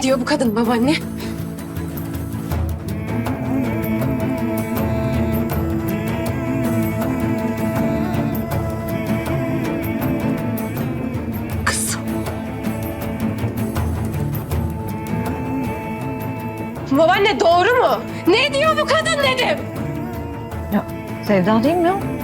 Ne diyor bu kadın babaanne? Kızım. Babaanne doğru mu? Ne diyor bu kadın dedim. Ya Sevda değil mi o?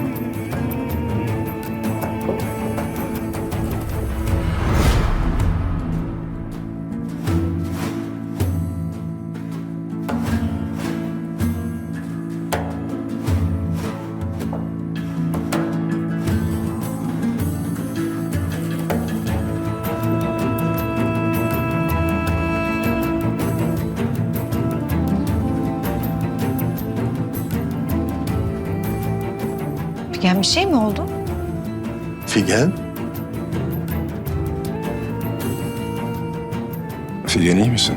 Figen bir şey mi oldu? Figen? Figen iyi misin?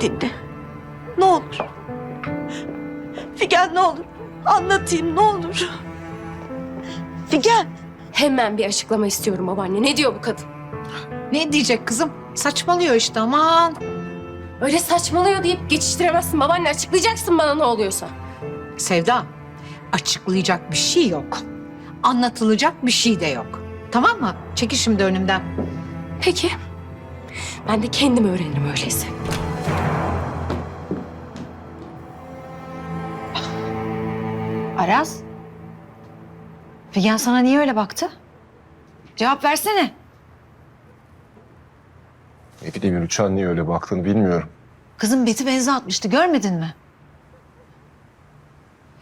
Dinle. Ne olur. Figen ne olur. Anlatayım ne olur. Figen. Hemen bir açıklama istiyorum babaanne. Ne diyor bu kadın? Ne diyecek kızım? Saçmalıyor işte aman. Öyle saçmalıyor deyip geçiştiremezsin babaanne. Açıklayacaksın bana ne oluyorsa. Sevda, açıklayacak bir şey yok. Anlatılacak bir şey de yok. Tamam mı? Çekil şimdi önümden. Peki. Ben de kendim öğrenirim öyleyse. Aras? Figen sana niye öyle baktı? Cevap versene. Ne bileyim Rüçhan niye öyle baktığını bilmiyorum. Kızım beti benze atmıştı görmedin mi?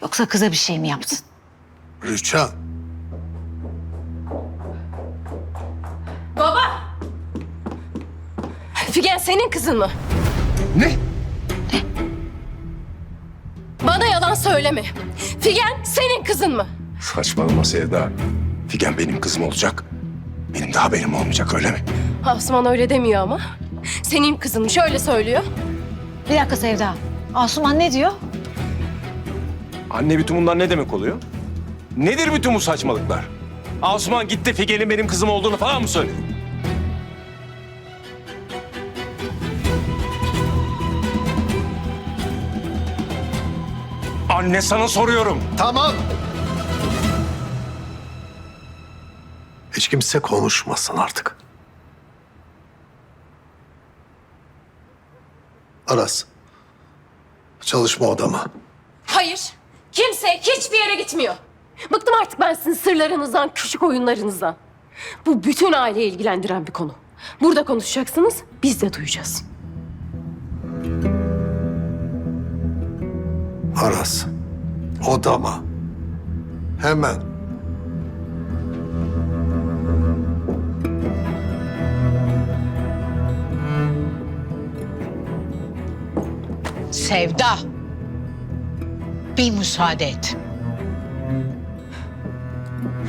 Yoksa kıza bir şey mi yaptın? Rüçhan. Baba! Figen senin kızın mı? Ne? Bana yalan söyleme. Figen senin kızın mı? Saçmalama Sevda. Figen benim kızım olacak. Benim de haberim olmayacak öyle mi? Asuman öyle demiyor ama. Senin kızınmış öyle söylüyor. Bir dakika Sevda. Asuman ne diyor? Anne bütün bunlar ne demek oluyor? Nedir bütün bu saçmalıklar? Asuman gitti Figen'in benim kızım olduğunu falan mı söyledi? Anne sana soruyorum. Tamam. Hiç kimse konuşmasın artık. Aras. Çalışma odama. Hayır. Kimse hiçbir yere gitmiyor. Bıktım artık ben sizin sırlarınızdan, küçük oyunlarınızdan. Bu bütün aileyi ilgilendiren bir konu. Burada konuşacaksınız, biz de duyacağız. Aras. Odama. Hemen. Sevda, bir müsaade et.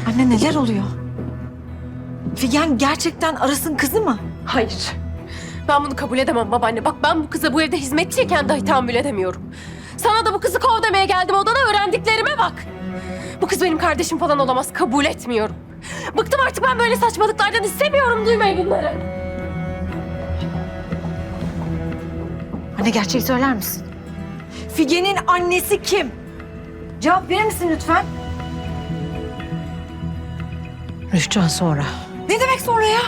Anne neler oluyor? Figen gerçekten Aras'ın kızı mı? Hayır. Ben bunu kabul edemem babaanne. Bak ben bu kıza bu evde hizmetçiyken dahi tahammül edemiyorum. Sana da bu kızı kov demeye geldim odana öğrendiklerime bak. Bu kız benim kardeşim falan olamaz. Kabul etmiyorum. Bıktım artık ben böyle saçmalıklardan istemiyorum duymayı bunları. Anne gerçeği söyler misin? Figen'in annesi kim? Cevap verir misin lütfen? Rüçhan sonra. Ne demek sonra ya?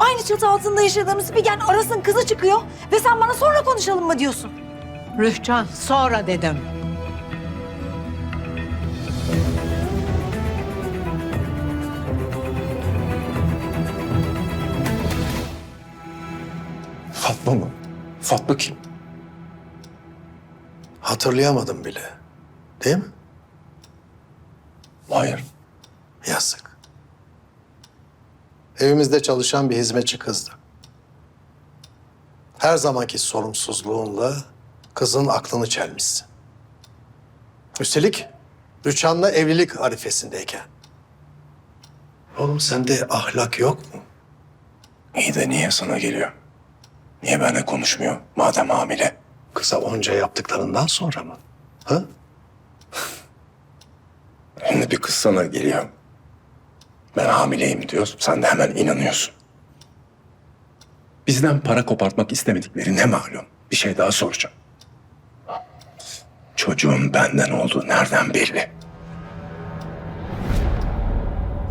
Aynı çatı altında yaşadığımız Figen Aras'ın kızı çıkıyor ve sen bana sonra konuşalım mı diyorsun? Rüçhan sonra dedim. Fatma Fatma mı? Fatma kim? Hatırlayamadım bile. Değil mi? Hayır. Yazık. Evimizde çalışan bir hizmetçi kızdı. Her zamanki sorumsuzluğunla kızın aklını çelmişsin. Üstelik Rüçhan'la evlilik arifesindeyken. Oğlum sende ahlak yok mu? İyi de niye sana geliyor? Niye benimle konuşmuyor madem hamile? Kıza onca yaptıklarından sonra mı? Ha? Şimdi bir kız sana geliyor. Ben hamileyim diyor. Sen de hemen inanıyorsun. Bizden para kopartmak istemedikleri ne malum? Bir şey daha soracağım. Çocuğun benden olduğu nereden belli?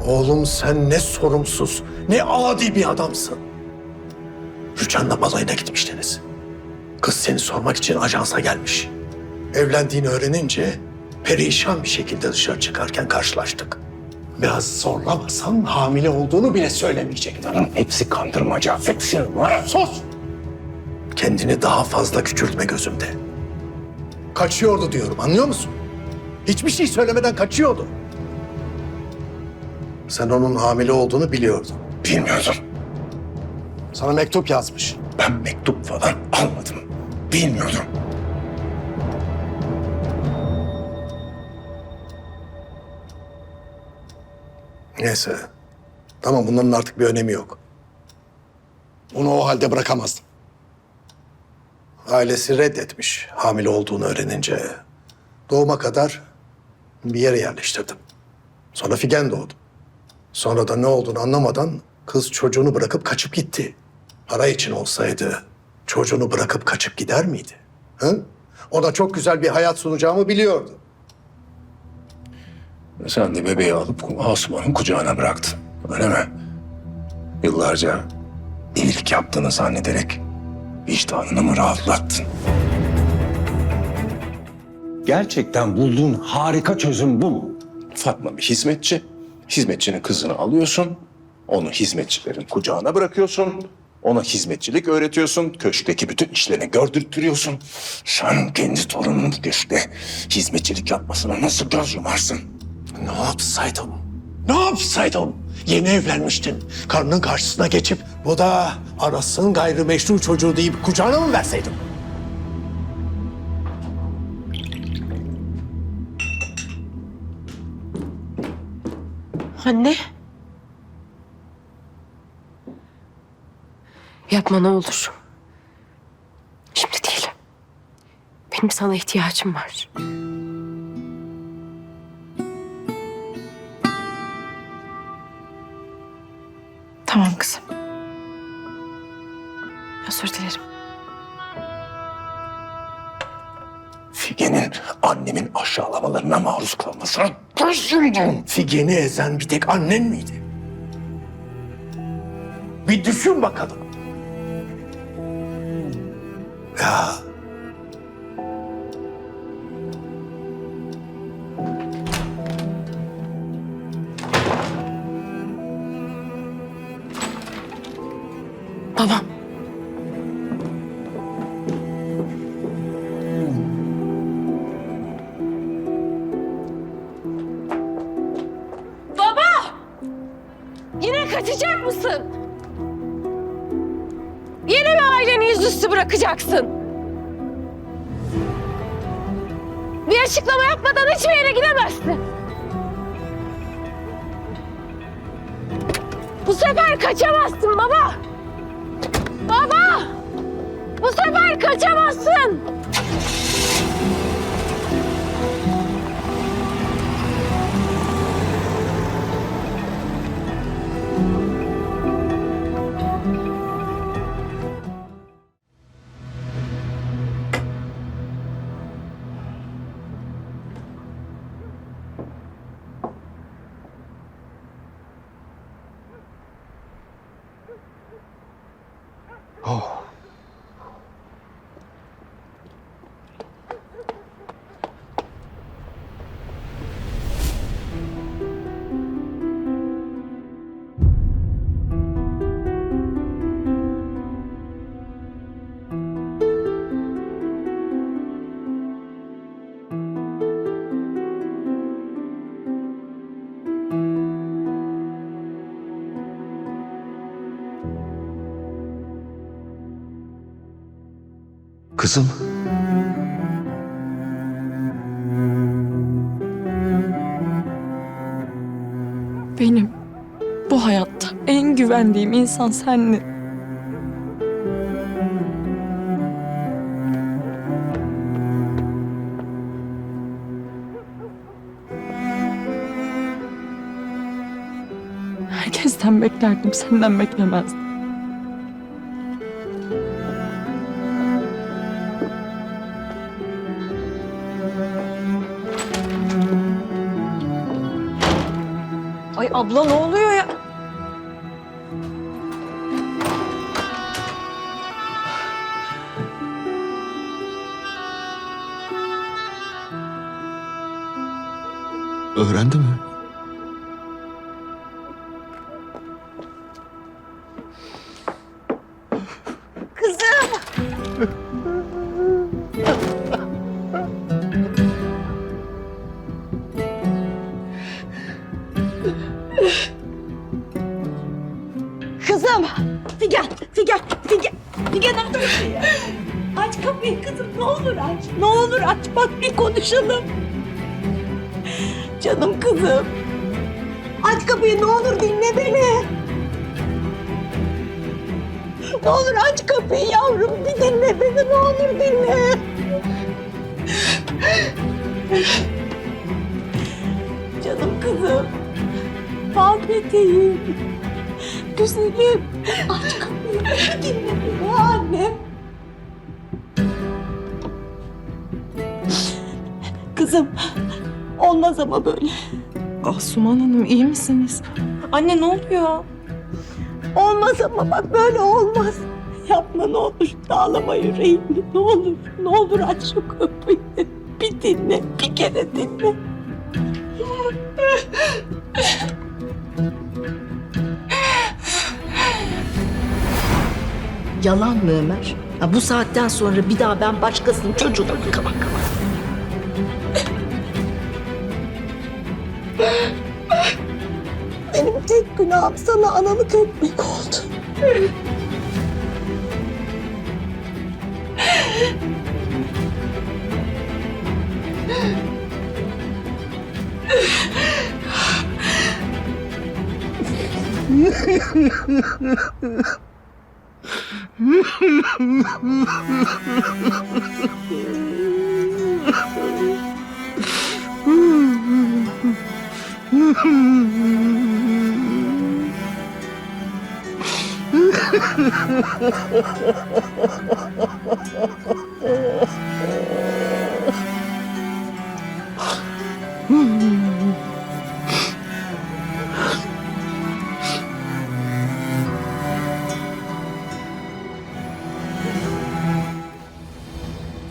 Oğlum sen ne sorumsuz, ne adi bir adamsın. Rüçhan'la balayına gitmiştiniz. Kız seni sormak için ajansa gelmiş. Evlendiğini öğrenince perişan bir şekilde dışarı çıkarken karşılaştık. Biraz zorlamasan hamile olduğunu bile söylemeyecektin. Bunların hepsi kandırmaca. Hepsi var. Sus! Kendini daha fazla küçültme gözümde. Kaçıyordu diyorum anlıyor musun? Hiçbir şey söylemeden kaçıyordu. Sen onun hamile olduğunu biliyordun. Bilmiyordum. Sana mektup yazmış. Ben mektup falan almadım. Bilmiyordum. Neyse. Tamam bunların artık bir önemi yok. Onu o halde bırakamazdım. Ailesi reddetmiş hamile olduğunu öğrenince. Doğuma kadar bir yere yerleştirdim. Sonra Figen doğdu. Sonra da ne olduğunu anlamadan kız çocuğunu bırakıp kaçıp gitti. Para için olsaydı çocuğunu bırakıp kaçıp gider miydi? Hı? O da çok güzel bir hayat sunacağımı biliyordu. Sen de bebeği alıp Asuman'ın kucağına bıraktın. Öyle mi? Yıllarca iyilik yaptığını zannederek vicdanını mı rahatlattın? Gerçekten bulduğun harika çözüm bu mu? Fatma bir hizmetçi. Hizmetçinin kızını alıyorsun. Onu hizmetçilerin kucağına bırakıyorsun. Ona hizmetçilik öğretiyorsun. Köşkteki bütün işlerini gördürtüyorsun. Sen kendi torununun köşkte hizmetçilik yapmasına nasıl göz yumarsın? Ne yapsaydım? Ne yapsaydım? Yeni evlenmiştin. Karının karşısına geçip bu da Aras'ın gayrimeşru çocuğu deyip kucağına mı verseydim? Anne. Yapma ne olur. Şimdi değil. Benim sana ihtiyacım var. Aşağılamalarına maruz kalmasına üzüldüm. Figen'i ezen bir tek annen miydi? Bir düşün bakalım. Ya Babam. Kaçacak mısın? Yine mi aileni yüzüstü bırakacaksın? Bir açıklama yapmadan hiçbir yere gidemezsin. Bu sefer kaçamazsın baba. Baba! Bu sefer kaçamazsın. Kızım. Benim bu hayatta en güvendiğim insan sendin. Herkesten beklerdim, senden beklemezdim. Abla ne oluyor ya? Öğrendi mi? Konuşalım. Canım kızım. Aç kapıyı ne olur dinle beni. Ne olur aç kapıyı yavrum bir dinle beni ne olur dinle. Canım kızım. Peteğim. Güzelim. Aç kapıyı. Dinle beni annem. Kızım. Olmaz ama böyle. Asuman Hanım iyi misiniz? Anne ne oluyor? Olmaz ama bak böyle olmaz. Yapma ne olur. Dağlama yüreğimi. Ne olur. Ne olur aç şu kapıyı. Bir dinle. Bir kere dinle. Yalan mı Ömer? Ya bu saatten sonra bir daha ben başkasının çocuğuna bakamam. Günahım sana analık etmek oldu.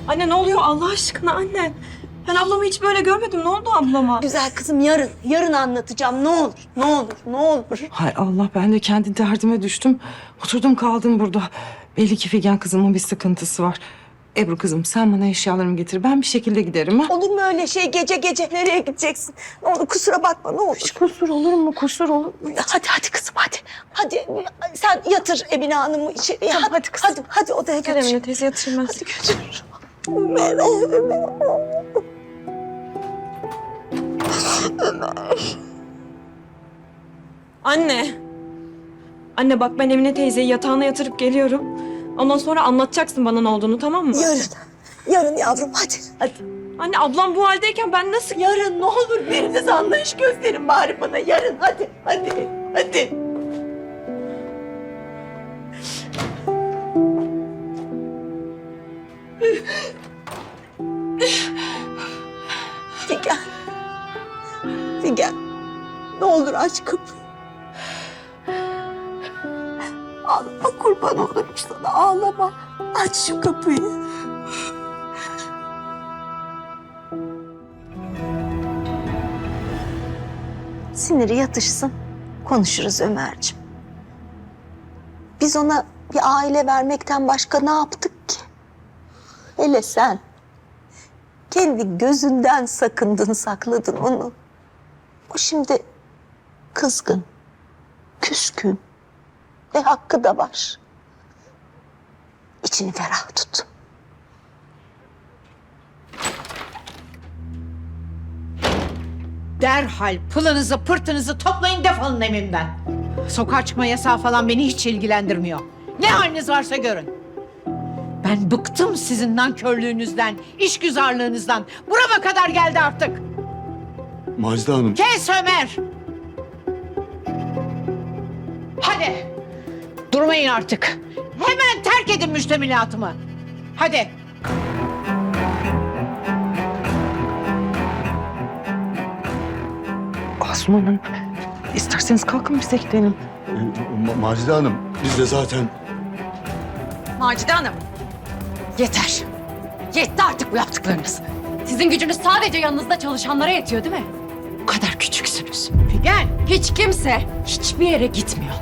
Anne ne oluyor Allah aşkına anne? Ben ablamı hiç böyle görmedim. Ne oldu ablama? Güzel kızım yarın. Yarın anlatacağım. Ne olur. Ne olur. Ne olur. Hay Allah ben de kendi derdime düştüm. Oturdum kaldım burada. Belli ki Figen kızımın bir sıkıntısı var. Ebru kızım sen bana eşyalarımı getir. Ben bir şekilde giderim ha. Olur mu öyle şey gece gece nereye gideceksin? Ne olur kusura bakma ne olur. kusur olur mu kusur olur mu? Hadi hadi kızım hadi. Hadi sen yatır Emine Hanım'ı içeriye. hadi, hadi kızım. Hadi, hadi odaya götür. Emine teyze yatırmaz. Hadi götür. Ömer, Ömer. Anne. Anne bak ben Emine teyzeyi yatağına yatırıp geliyorum. Ondan sonra anlatacaksın bana ne olduğunu tamam mı? Yarın. Yarın yavrum hadi. Hadi. Anne ablam bu haldeyken ben nasıl... Yarın ne olur biriniz anlayış gösterin bari bana. Yarın hadi. Hadi. Hadi. Figen. Figen. Ne olur aç kapıyı. Ağlama kurban olurum sana ağlama. Aç şu kapıyı. Siniri yatışsın. Konuşuruz Ömerciğim. Biz ona bir aile vermekten başka ne yaptık ki? Hele sen. Kendi gözünden sakındın, sakladın onu. O şimdi kızgın, küskün ve hakkı da var. İçini ferah tut. Derhal pılınızı pırtınızı toplayın defolun evimden. Sokağa çıkma yasağı falan beni hiç ilgilendirmiyor. Ne haliniz varsa görün. Ben bıktım sizin nankörlüğünüzden, işgüzarlığınızdan. Burama kadar geldi artık. Macide Hanım. Kes Ömer! Hadi! Durmayın artık. Hemen terk edin müştemilatımı. Hadi. Asuman Hanım, isterseniz kalkın bize gidelim. Ma- Macide Hanım biz de zaten Macide Hanım. Yeter. Yetti artık bu yaptıklarınız. Sizin gücünüz sadece yanınızda çalışanlara yetiyor değil mi? Bu kadar küçüksünüz. Figen! Hiç kimse hiçbir yere gitmiyor.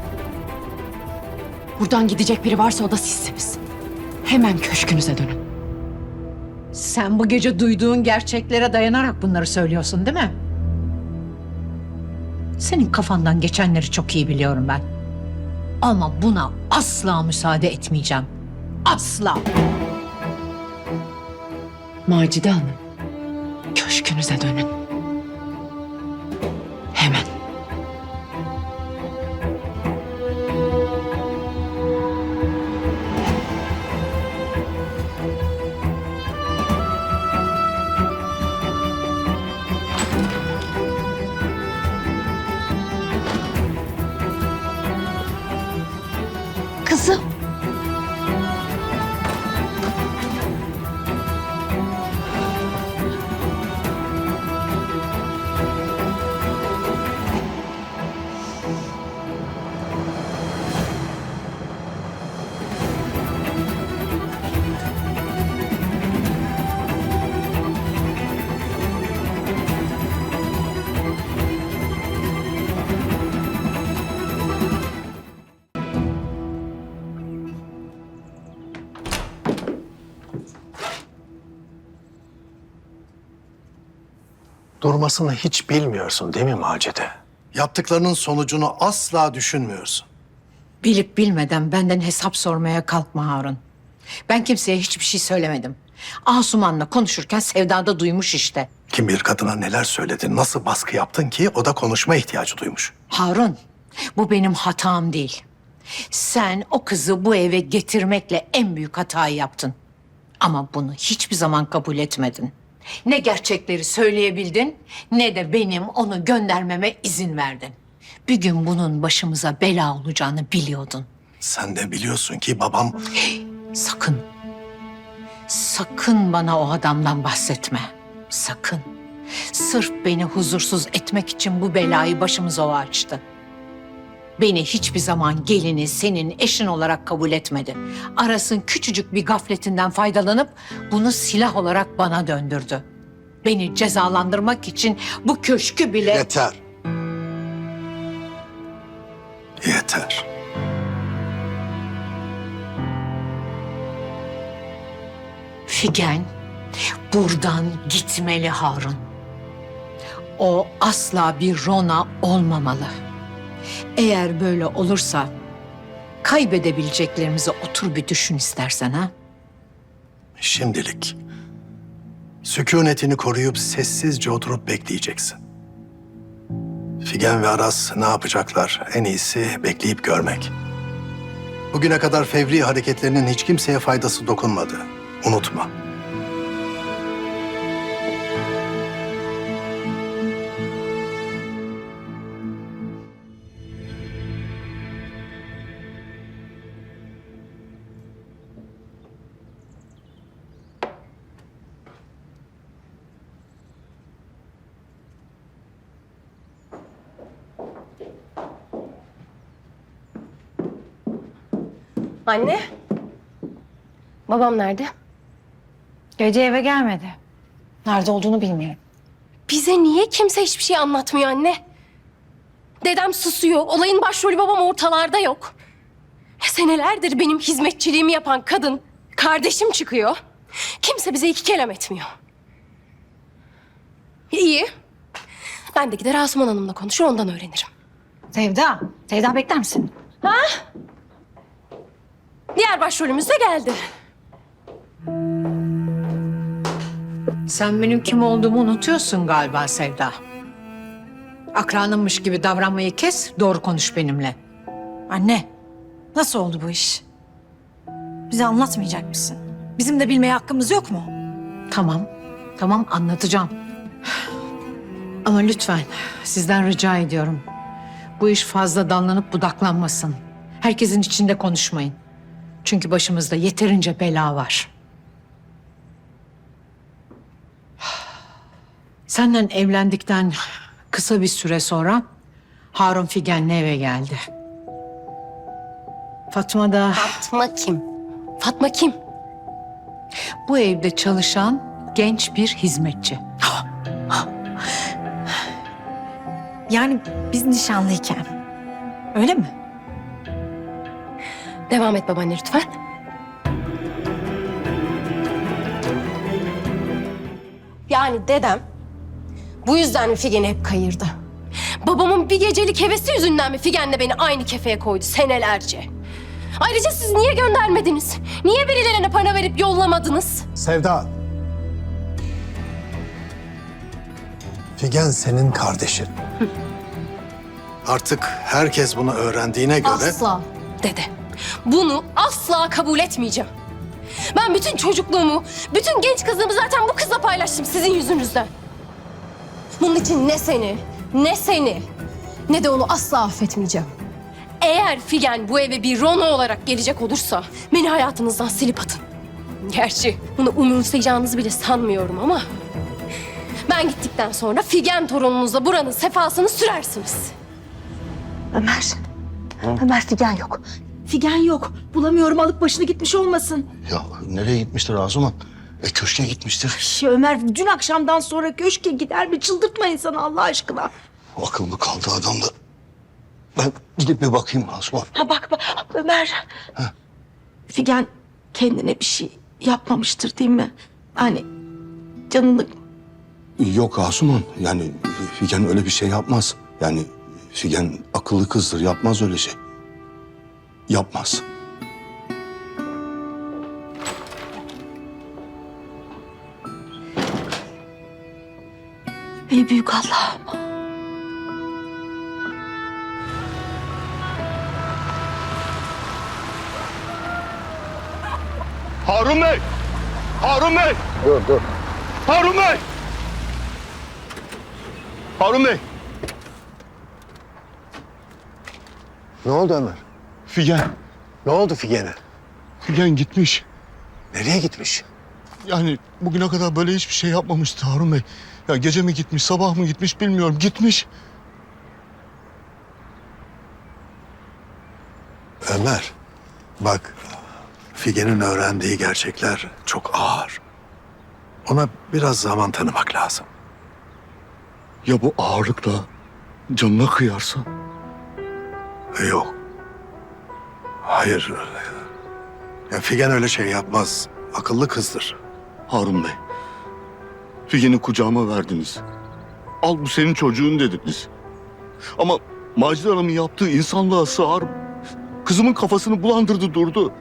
Buradan gidecek biri varsa o da sizsiniz. Hemen köşkünüze dönün. Sen bu gece duyduğun gerçeklere dayanarak bunları söylüyorsun değil mi? Senin kafandan geçenleri çok iyi biliyorum ben. Ama buna asla müsaade etmeyeceğim. Asla. Macide Hanım, köşkünüze dönün. Durmasını hiç bilmiyorsun değil mi Macide? Yaptıklarının sonucunu asla düşünmüyorsun. Bilip bilmeden benden hesap sormaya kalkma Harun. Ben kimseye hiçbir şey söylemedim. Asuman'la konuşurken Sevda da duymuş işte. Kim bilir kadına neler söyledin, nasıl baskı yaptın ki o da konuşma ihtiyacı duymuş. Harun, bu benim hatam değil. Sen o kızı bu eve getirmekle en büyük hatayı yaptın. Ama bunu hiçbir zaman kabul etmedin. Ne gerçekleri söyleyebildin ne de benim onu göndermeme izin verdin. Bir gün bunun başımıza bela olacağını biliyordun. Sen de biliyorsun ki babam Sakın. Sakın bana o adamdan bahsetme. Sakın. Sırf beni huzursuz etmek için bu belayı başımıza o açtı. Beni hiçbir zaman gelini senin eşin olarak kabul etmedi. Aras'ın küçücük bir gafletinden faydalanıp bunu silah olarak bana döndürdü. Beni cezalandırmak için bu köşkü bile... yeter. Yeter. Figen buradan gitmeli Harun. O asla bir Rona olmamalı. Eğer böyle olursa kaybedebileceklerimizi otur bir düşün istersen ha. Şimdilik sükunetini koruyup sessizce oturup bekleyeceksin. Figen ve Aras ne yapacaklar? En iyisi bekleyip görmek. Bugüne kadar fevri hareketlerinin hiç kimseye faydası dokunmadı. Unutma. Anne. Babam nerede? Gece eve gelmedi. Nerede olduğunu bilmiyorum. Bize niye kimse hiçbir şey anlatmıyor anne? Dedem susuyor. Olayın başrolü babam ortalarda yok. Senelerdir benim hizmetçiliğimi yapan kadın, kardeşim çıkıyor. Kimse bize iki kelam etmiyor. İyi. Ben de gider Asuman Hanım'la konuşur ondan öğrenirim. Sevda, Sevda bekler misin? Diğer başrolümüz de geldi. Sen benim kim olduğumu unutuyorsun galiba Sevda. Akranınmış gibi davranmayı kes, doğru konuş benimle. Anne, nasıl oldu bu iş? Bize anlatmayacak mısın? Bizim de bilmeye hakkımız yok mu? Tamam, tamam anlatacağım. Ama lütfen sizden rica ediyorum. Bu iş fazla dallanıp budaklanmasın. Herkesin içinde konuşmayın. Çünkü başımızda yeterince bela var. Senden evlendikten kısa bir süre sonra Harun Figen'le eve geldi. Fatma da Fatma kim? Fatma kim? bu evde çalışan genç bir hizmetçi. Yani biz nişanlıyken. Öyle mi? Devam et babaanne lütfen. Yani dedem bu yüzden mi Figen'i hep kayırdı? Babamın bir gecelik hevesi yüzünden mi Figen'le beni aynı kefeye koydu senelerce? Ayrıca siz niye göndermediniz? Niye birilerine para verip yollamadınız? Sevda. Figen senin kardeşin. Artık herkes bunu öğrendiğine göre... Asla dede. Bunu asla kabul etmeyeceğim. Ben bütün çocukluğumu, bütün genç kızlığımı zaten bu kızla paylaştım sizin yüzünüzden. Bunun için ne seni, ne seni, ne de onu asla affetmeyeceğim. Eğer Figen bu eve bir Rono olarak gelecek olursa beni hayatınızdan silip atın. Gerçi bunu umursayacağınızı bile sanmıyorum ama... Ben gittikten sonra Figen torununuzla buranın sefasını sürersiniz. Ömer. Ömer Figen yok. Figen yok. Bulamıyorum alıp başına gitmiş olmasın. Ya nereye gitmiştir Asuman? E köşke gitmiştir. Şey, Ömer dün akşamdan sonra köşke gider mi? Çıldırtma insanı Allah aşkına. Akıl mı kaldı adamda? Ben gidip bir bakayım Asuman. Ha bak bak Ömer. Figen kendine bir şey yapmamıştır değil mi? Hani canını Yok Asuman. Yani Figen öyle bir şey yapmaz. Yani Figen akıllı kızdır. Yapmaz öyle şey. Yapmaz. Ey büyük Allah'ım. Harun Bey! Harun Bey! Dur dur. Harun Bey! Harun Bey! Ne oldu Ömer? Figen. Ne oldu Figen'e? Figen gitmiş. Nereye gitmiş? Yani bugüne kadar böyle hiçbir şey yapmamıştı Harun Bey. Ya gece mi gitmiş, sabah mı gitmiş bilmiyorum. Gitmiş. Ömer, bak Figen'in öğrendiği gerçekler çok ağır. Ona biraz zaman tanımak lazım. Ya bu ağırlıkla canına kıyarsa? Yok. Hayır. Ya Figen öyle şey yapmaz. Akıllı kızdır. Harun Bey. Figen'i kucağıma verdiniz. Al bu senin çocuğun dediniz. Ama Macide Hanım'ın yaptığı insanlığa sığar. mı? Kızımın kafasını bulandırdı durdu.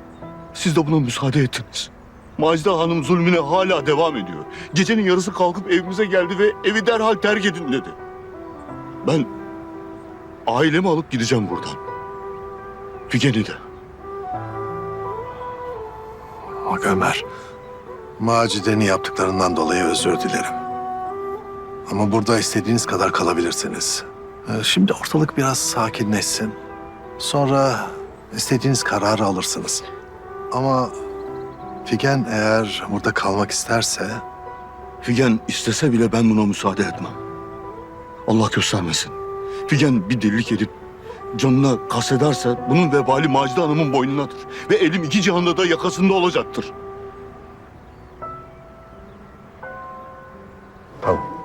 Siz de buna müsaade ettiniz. Macide Hanım zulmüne hala devam ediyor. Gecenin yarısı kalkıp evimize geldi ve evi derhal terk edin dedi. Ben ailemi alıp gideceğim buradan. Figen'i de. Bak Ömer, Macide'nin yaptıklarından dolayı özür dilerim. Ama burada istediğiniz kadar kalabilirsiniz. Ee, Şimdi ortalık biraz sakinleşsin. Sonra istediğiniz kararı alırsınız. Ama Figen eğer burada kalmak isterse Figen istese bile ben buna müsaade etmem. Allah göstermesin. Figen bir delilik edip canına kastederse bunun vebali Macide Hanım'ın boynunadır. Ve elim iki cihanda da yakasında olacaktır. tamam.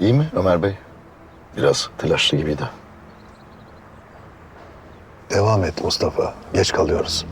İyi mi Ömer Bey? Biraz telaşlı gibiydi. Devam et Mustafa. Geç kalıyoruz.